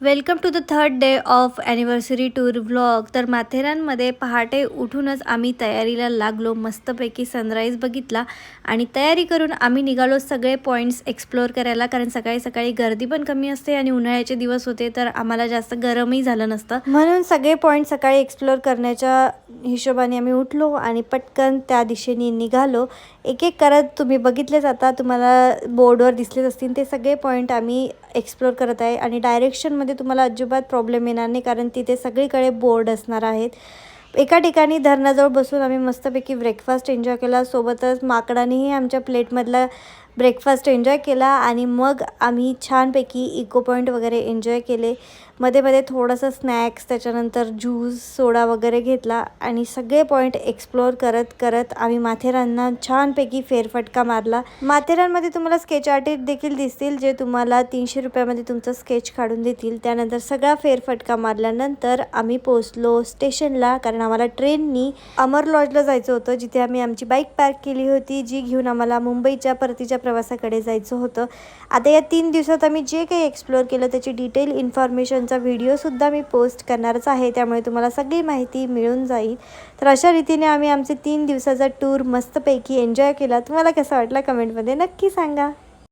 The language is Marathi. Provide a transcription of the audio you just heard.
Welcome to the third day of anniversary tour vlog. तर माथेरानमध्ये पहाटे उठूनच आम्ही तयारीला लागलो मस्तपैकी सनराईज बघितला आणि तयारी करून आम्ही निघालो सगळे पॉईंट्स एक्सप्लोअर करायला कारण सकाळी सकाळी गर्दी पण कमी असते आणि उन्हाळ्याचे दिवस होते तर आम्हाला जास्त गरमही झालं नसतं. म्हणून सगळे पॉईंट सकाळी एक्सप्लोअर करण्याच्या हिशोबाने आम्ही उठलो आणि पटकन त्या दिशेने निघालो. एक एक करत तुम्ही बघितलेच आता तुम्हाला बोर्डवर दिसलेच असतील ते सगळे पॉईंट आम्ही एक्सप्लोअर करत आहे आणि डायरेक्शनमध्ये तुम्हाला अजिबात प्रॉब्लेम येणार नाही कारण तिथे सगळीकडे बोर्ड असणार आहेत. एका ठिकाणी धरणाजवळ बसून आम्ही मस्तपैकी ब्रेकफास्ट एन्जॉय केला. सोबतच माकडानेही आमच्या प्लेटमधला ब्रेकफास्ट एन्जॉय केला आणि मग आम्ही छानपैकी इको पॉईंट वगैरे एन्जॉय केले. मध्ये मध्ये थोडंसं स्नॅक्स त्याच्यानंतर ज्यूस सोडा वगैरे घेतला आणि सगळे पॉईंट एक्सप्लोअर करत करत आम्ही माथेरानना छानपैकी फेरफटका मारला. माथेरानमध्ये तुम्हाला स्केच आर्टिस्ट देखील दिसतील जे तुम्हाला तीनशे रुपयामध्ये तुमचं स्केच काढून देतील. त्यानंतर सगळा फेरफटका मारल्यानंतर आम्ही पोचलो स्टेशनला कारण आम्हाला ट्रेननी अमर लॉजला जायचं होतं जिथे आम्ही आमची बाईक पार्क केली होती जी घेऊन आम्हाला मुंबईच्या परतीच्या प्रवासाकडे जायचं होतं. आता या तीन दिवसात आम्ही जे काही एक्सप्लोअर केलं त्याची डिटेल इन्फॉर्मेशनचा व्हिडिओसुद्धा मी पोस्ट करणारच आहे. त्यामुळे तुम्हाला सगळी माहिती मिळून जाईल. तर अशा रीतीने आम्ही आमचे तीन दिवसाचा टूर मस्तपैकी एन्जॉय केला. तुम्हाला कसा वाटला कमेंटमध्ये नक्की सांगा.